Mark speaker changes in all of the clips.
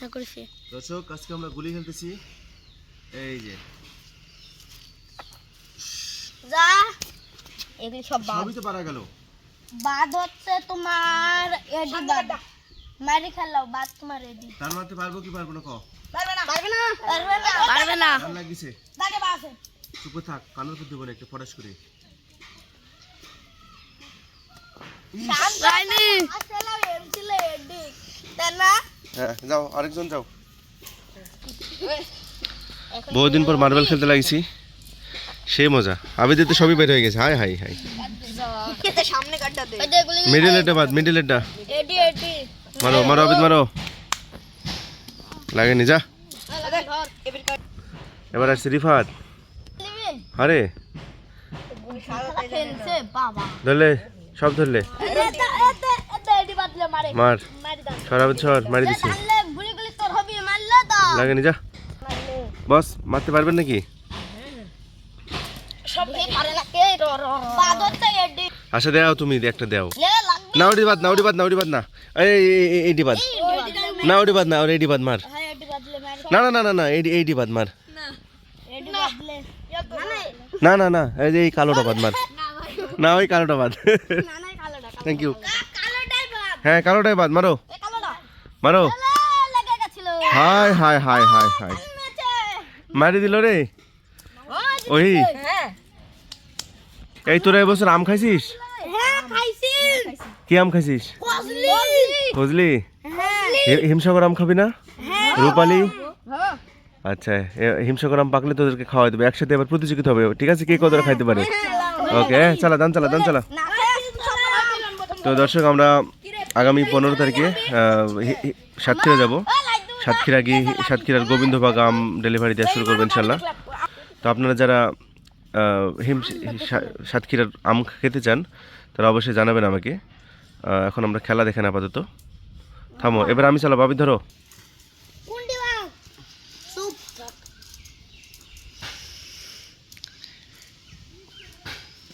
Speaker 1: হ্যাঁ করেছি।
Speaker 2: দর্শক আজকে আমরা গুলি খেলতেছি। এই যে।
Speaker 1: যা। এগুলি সব বাদ।
Speaker 2: সবই তো পারা গেল।
Speaker 1: বাদ হচ্ছে তোমার এডি বাদ। মারি খেলাও বাদ তোমার এডি
Speaker 2: তার মারতে পারব কি পারব না ক?
Speaker 1: পারবে না। পারবে না। পারবে না। পারবে না।
Speaker 2: টান লাগিছে।
Speaker 1: তাকে বাসে
Speaker 2: চুপ থাক কানের উপর দেবো না একটু ফটাস করে।
Speaker 1: রাইনি আসলে এমছিল এডি তাই না?
Speaker 2: হ্যাঁ যাও আরেকজন যাও বহুদিন পর মার্বেল খেলতে লাগিছি সেই মজা আবেদিতে তো সবই বের হয়ে গেছে হাই হাই হাই
Speaker 1: সামনে কাটটা দে
Speaker 2: মিডিল এটা বাদ মিডিল এটা
Speaker 1: এডি এডি
Speaker 2: মারো মারো আবিদ মারো লাগেনি যা এবার আসছে রিফাত আরে ধরলে সব ধরলে
Speaker 1: এটা এটা এটা এডি বাদলে মারে
Speaker 2: আবিদ সর মারি দিছি।
Speaker 1: জানলে গুলি গুলি তোর হবে মারলে তো।
Speaker 2: লাগেনি যা। বস মারতে পারবেন নাকি?
Speaker 1: সব পারে না কে বাদ হচ্ছে এডি।
Speaker 2: আচ্ছা দেও তুমি একটা দেও।
Speaker 1: লাগবে।
Speaker 2: নাউডি বাদ বাদ নাউডি বাদ না। এই এই- এই- এইডি বাদ। নাউডি বাদ না ওর এইডি বাদ মার।
Speaker 1: হ্যাঁ এডি বাদলে মারি।
Speaker 2: না না না না না এইডি এইডি বাদ মার।
Speaker 1: না।
Speaker 2: না না। না এই যে এই কালোটা বাদ মার। না ওই কালোটা বাদ।
Speaker 1: না না কালোটা
Speaker 2: থ্যাংক ইউ
Speaker 1: কালোটাই বাদ।
Speaker 2: হ্যাঁ কালোটাই বাদ মারো। মারো হাই হাই হাই হাই হাই মারি দিল রে ওই
Speaker 1: হ্যাঁ
Speaker 2: এই তোরা এবছর আম খাইছিস
Speaker 1: হ্যাঁ
Speaker 2: কি আম খাইছিস
Speaker 1: হ্যাঁ
Speaker 2: হিমসাগর আম খাবি না
Speaker 1: হ্যাঁ
Speaker 2: রূপালি
Speaker 1: হ্যাঁ
Speaker 2: আচ্ছা এ- হিমসাগর আম পাকলে তোদেরকে খাওয়াই দেবে একসাথে এবার প্রতিযোগিতা হবে ঠিক আছে কে কতটা খাইতে পারে ওকে চালা দান চালা দান চালা তো দর্শক আমরা আগামী পনেরো তারিখে সাতক্ষীরা যাব। সাতক্ষীরা গিয়ে সাতক্ষীরার গোবিন্দবাগ আম ডেলিভারি দেওয়া শুরু করব ইনশাল্লাহ তো আপনারা যারা হিম সা- সাতক্ষীরার আম খেতে চান তারা অবশ্যই জানাবেন আমাকে। এখন আমরা খেলা দেখেন আপাতত। থামো এবার আমি চালাবো। আবি ধরো।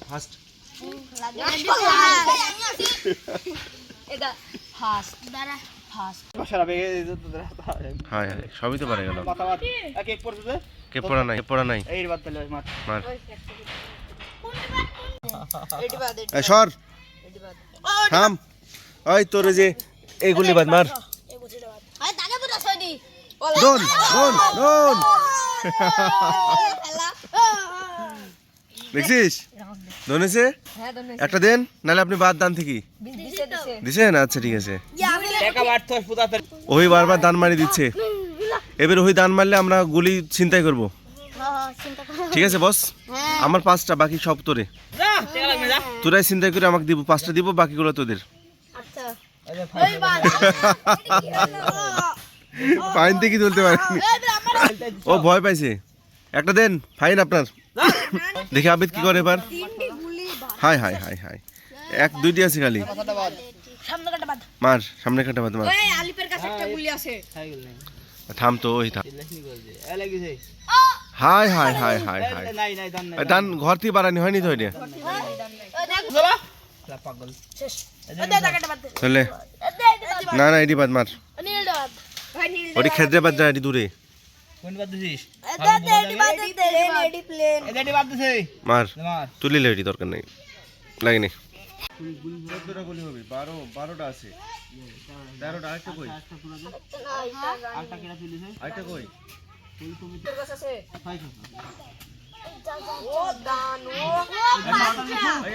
Speaker 2: ফার্স্ট
Speaker 1: এটা দাঁড়া।
Speaker 2: হ্যাঁ হ্যাঁ সবই তো পারে গেল। কে পড়া নাই কে পড়া নাই? মার। এই সর। থাম। ওই তোর যে এইগুলি বাদ মার। দেখছিস ধনেছে
Speaker 1: হ্যাঁ
Speaker 2: একটা দেন নাহলে আপনি বাদ দান থেকে দিছেন আচ্ছা ঠিক আছে। ওই বারবার দান মারি দিচ্ছে। এবার ওই দান মারলে আমরা গুলি চিন্তাই করব।
Speaker 1: হ্যাঁ
Speaker 2: ঠিক আছে বস?
Speaker 1: হ্যাঁ।
Speaker 2: আমার পাঁচটা বাকি সব তোরে। তোরাই চিন্তা করে আমাকে দিব পাঁচটা দিব বাকিগুলো তোদের।
Speaker 1: আচ্ছা। ওই বাদ।
Speaker 2: ফাইন থেকে তুলতে পারেনি। ও ভয় পাইছে। একটা দেন ফাইন আপনার। দেখি আবিদ কি করে এবার। হাই হাই হাই হাই। এক দুইটি আছে খালি।
Speaker 1: সামনে কাটা বাদ।
Speaker 2: মার সামনে কাটা বাদ মার।
Speaker 1: ওই আলিপের কাছে একটা গুলি আছে।
Speaker 2: থাম তো ওই থাম। হাই হাই হাই হাই হাই। দান ঘর থেকে বাড়ানি হয়নি তো এটা?
Speaker 1: শেষ। ওই দে কাটা বাদ
Speaker 2: চলে। না না এটি বাদ মার। ওটি খেতে বাদ যায় এটি দূরে।
Speaker 1: দে দে এডি বাদ দে এডি প্লেন
Speaker 2: মার তুলিলে এটি দরকার নেই। লাগেনি চোদ্দটা গুলি হবে বারো বারোটা আছে। তেরোটা আরেকটা কই? আরেকটা কই?
Speaker 1: ও দান। ও
Speaker 2: এই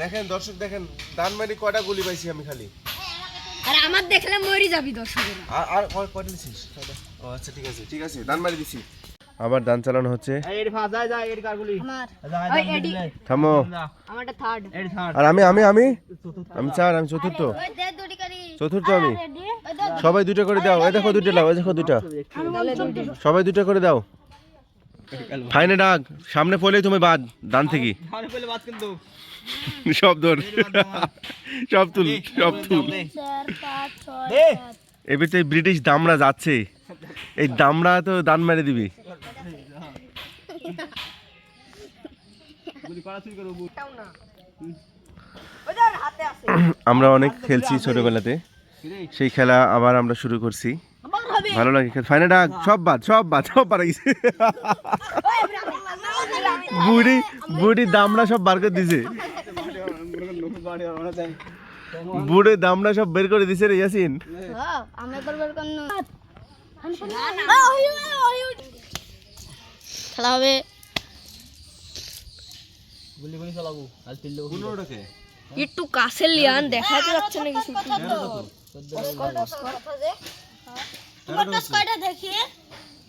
Speaker 2: দেখেন দর্শক দেখেন দান মারি কয়টা গুলি পাইছি আমি খালি?
Speaker 1: আর আমার দেখলে মরি যাবি দর্শকেরা।
Speaker 2: আর আর কয় কয়টা দিছিস? ও আচ্ছা ঠিক আছে ঠিক আছে দান মারি দিছি। আবার দান চালানো হচ্ছে।
Speaker 3: এই এডি ফাস যায় যায় এডি কারগুলি
Speaker 1: আমার। ওই এডি
Speaker 2: থামো।
Speaker 1: আমারটা থার্ড
Speaker 3: এডি থার্ড
Speaker 2: আর আমি আমি আমি? আমি চার আমি চতুর্থ।
Speaker 1: ওই দে দুটি করি।
Speaker 2: চতুর্থ আমি। সবাই দুটো করে দাও। এই দেখো দুটো দাও এই দেখো দুটো সবাই দুটো করে দাও। ফাইনে ডাক সামনে পড়লেই তুমি বাদ দান থেকে।
Speaker 3: সামনে পেলে বাদ কিন্তু।
Speaker 2: সব ধর সব তুল সব তুল। এবারে ব্রিটিশ দামড়া যাচ্ছে। এই দামড়া তো দান মেরে দিবি। আমরা অনেক খেলছি ছোটবেলাতে। সেই খেলা আবার আমরা শুরু করছি।
Speaker 1: হবে
Speaker 2: ভালো লাগে ফাইনে ডাক সব বাদ সব বাদ সব বার গেছে বুড়ি বুড়ি দামড়া সব বার করে দিছে বুড়ে দামড়া সব বের করে দিছে রে ইয়াসিন
Speaker 1: হ্যাঁ খেলা হবে একটু কাছে লিয়ান দেখাতে যাচ্ছে না কিছু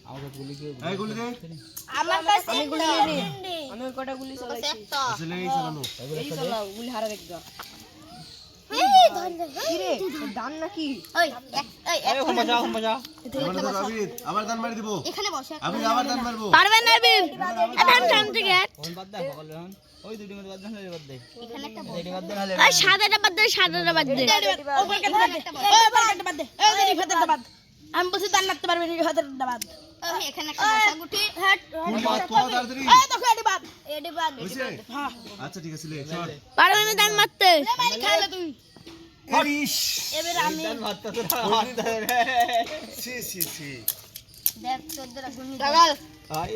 Speaker 3: আমাকে গুলি কে
Speaker 1: আমার কাছে আমি গুলি আমি কটা গুলি চালাইছি এই চালাও গুলি হারা নাকি?
Speaker 3: এই হোম যা হোম যা।
Speaker 2: আবার দান মারি দিব।
Speaker 1: এখানে বসে
Speaker 2: আমি আবার দান মারবো।
Speaker 1: পারবে না বিন এখন টাইম থেকে
Speaker 3: কোন বাদ দে। বল হন ওই দুটি মধ্যে বাদ দে হলে বাদ দে। এখানে একটা এডি বাদ দে হলে
Speaker 1: এই সাদাটা বাদ দে সাদাটা বাদ দে। এই আমি বসে দান মারতে পারবে না ভেতরটা বাদ এখানে একটা বসা গুটি হাট এই দেখো এডি বাদ এডি বাদ। হ্যাঁ।
Speaker 2: আচ্ছা ঠিক আছে লে চল।
Speaker 1: পারবে না দান মারতে? খাইলে তুমি
Speaker 2: ইস
Speaker 1: এবারে আমি
Speaker 3: ভাত তো হাত রে
Speaker 2: সি সি সি
Speaker 1: দেখ চোদ্দটা গুনি দাগাল
Speaker 3: আই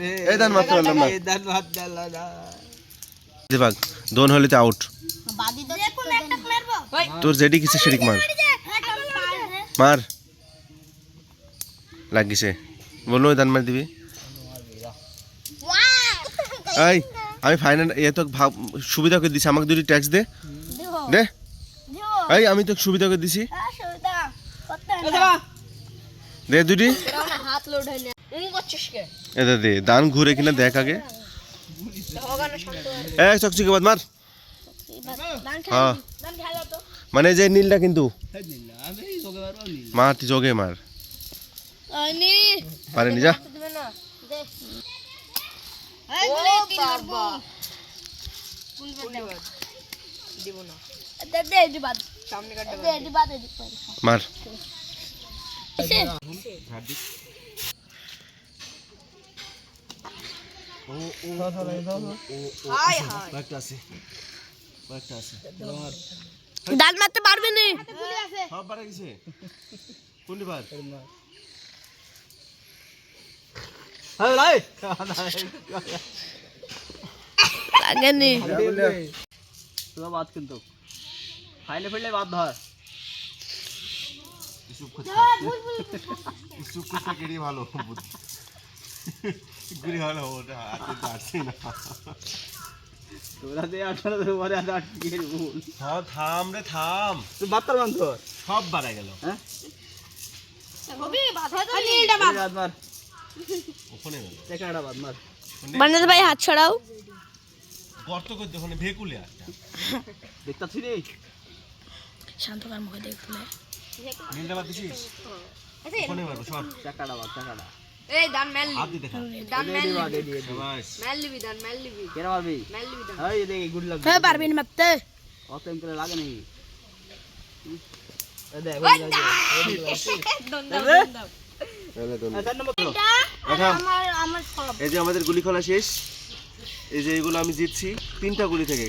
Speaker 3: রে
Speaker 2: এই দান মারতে পারলাম না।
Speaker 3: এই দান ভাত দালা না।
Speaker 2: দেবাগ দোন হলে তো আউট
Speaker 1: বাদি তো কোন একটা মারবো। ওই
Speaker 2: তোর যেটি কিছু সেদিক মার। মার। লাগিছে। বলো দান মার দিবি। এই আমি ফাইনাল এ তো ভাব সুবিধা করে দিছি আমাকে দুটি ট্যাক্স দে। দে। এই আমি তো সুবিধা করে দিছি। দে দুটি এটা দে দান ঘুরে কিনা দেখ আগে। এই চকচকে বাদ মার
Speaker 1: দান
Speaker 2: হ্যাঁ
Speaker 1: দান খেলো তো
Speaker 2: মানে যে নীলটা কিন্তু।
Speaker 3: তোকে
Speaker 2: মার তুই যোগে মার যা।
Speaker 1: দিবে। না। বাদ।
Speaker 2: মার।
Speaker 1: দান মারতে পারবে না?
Speaker 2: সব গেছে কোনটি
Speaker 1: লাগেনি।
Speaker 3: তোরা বাদ কিন্তু। ফাইলে ফেললে বাদ ধর
Speaker 2: ভালো গুলি ভালো। ওটা হাতে যাচ্ছে না।
Speaker 3: তোরা দে আঠারো ধরে পরে আর আটকে ভুল?
Speaker 2: থাম থাম রে থাম।
Speaker 3: তুই বাদ মান ধর
Speaker 2: সব বাড়া গেল।
Speaker 3: হ্যাঁ?
Speaker 1: হবি বাধা তো নীলটা বাদ বান্নাতে ভাই হাত ছড়াও
Speaker 2: গর্ত করতে ওখানে ভেকুলে একটা।
Speaker 3: দেখতাছি রে।
Speaker 1: শান্তকার মুখে দেখলে
Speaker 2: নীলটা বাদ দিছিস? ওখানে মারবো সব
Speaker 3: চাকাটা বাদ চাকাটা।
Speaker 1: এই দান মেল
Speaker 2: হাত দিয়ে
Speaker 1: দান মেল
Speaker 3: এডি বাদ এডি এডি
Speaker 2: শাবাশ
Speaker 1: মেল লিবি দান মেল লিবি
Speaker 3: কেন মারবি
Speaker 1: মেল লিবি দান।
Speaker 3: এই দেখ গুড লাগবে
Speaker 1: হ্যাঁ মারতে
Speaker 3: অত করে লাগে নাকি? দেখ
Speaker 2: এই যে আমাদের গুলি খোলা শেষ। এই যে এগুলো আমি জিতছি। তিনটা গুলি থেকে।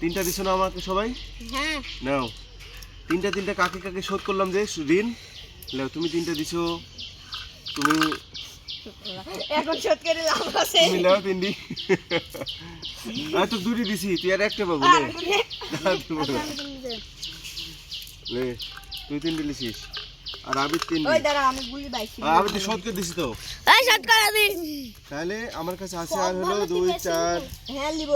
Speaker 2: তিনটা দিছো না আমাকে সবাই?
Speaker 1: হ্যাঁ।
Speaker 2: নাও। তিনটা তিনটা কাকে কাকে শোধ করলাম যে? ঋণ? নাও তুমি তিনটা দিছো। তুমি
Speaker 1: এখন শোধ করে লাভ আছে
Speaker 2: তুমি নাও তিনটি। আর তো দুটি দিছি। তুই আর একটা পাবো নাও। নে তুই তিনটে লিছিস আর আবির তিন
Speaker 1: ওই দাঁড়া আমি গুলি বাইছি।
Speaker 2: আবির তো শোধ করে দিছি তো।
Speaker 1: এই শোধ করে দি
Speaker 2: তাহলে আমার কাছে আছে আর হলো দুই চার
Speaker 1: হ্যাঁ লিব।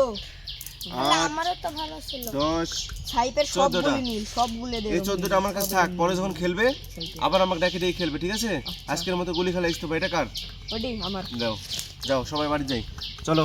Speaker 1: আমারও তো ভালো ছিল।
Speaker 2: দশ
Speaker 1: সাইপের
Speaker 2: চোদ্দটা।
Speaker 1: সবগুলো নীল সবগুলো দে
Speaker 2: এই চোদ্দটা আমার কাছে থাক পরে যখন খেলবে আবার আমাকে ডাকে দিয়ে খেলবে ঠিক আছে? আজকের মতো গুলি খেলা ইস্তফা এটা কার?
Speaker 1: ওডি আমার।
Speaker 2: যাও যাও সবাই বাড়ি যাই। চলো।